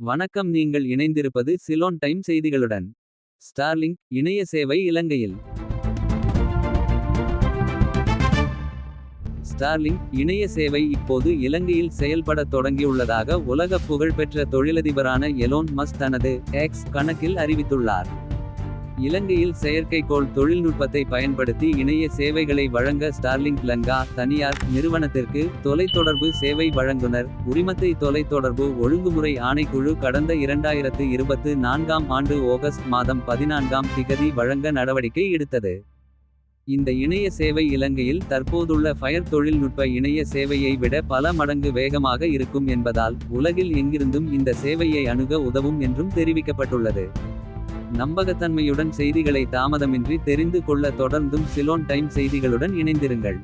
வணக்கம் நீங்கள் இணைந்திருப்பது சிலோன் டைம் செய்திகளுடன். ஸ்டார்லிங்க் இணைய சேவை இலங்கையில். ஸ்டார்லிங்க் இணைய சேவை இப்போது இலங்கையில் செயல்படத் தொடங்கியுள்ளதாக உலக புகழ்பெற்ற தொழிலதிபரான எலோன் மஸ் தனது எக்ஸ் கணக்கில் அறிவித்துள்ளார். இலங்கையில் செயற்கைக்கோள் தொழில்நுட்பத்தை பயன்படுத்தி இணைய சேவைகளை வழங்க ஸ்டார்லிங்க் லங்கா தனியார் நிறுவனத்திற்கு தொலைத்தொடர்பு சேவை வழங்குனர் உரிமத்தை தொலைத்தொடர்பு ஒழுங்குமுறை ஆணைக்குழு கடந்த இரண்டாயிரத்து இருபத்து நான்காம் ஆண்டு ஆகஸ்ட் மாதம் பதினான்காம் திகதி வழங்க நடவடிக்கை எடுத்தது. இந்த இணைய சேவை இலங்கையில் தற்போதுள்ள ஃபயர் தொழில்நுட்ப இணைய சேவையை விட பல மடங்கு வேகமாக இருக்கும் என்பதால் உலகில் எங்கிருந்தும் இந்த சேவையை அணுக உதவும் என்றும் தெரிவிக்கப்பட்டுள்ளது. நம்பகத்தன்மையுடன் செய்திகளை தாமதமின்றி தெரிந்து கொள்ள தொடர்ந்தும் சிலோன் டைம் செய்திகளுடன் இணைந்திருங்கள்.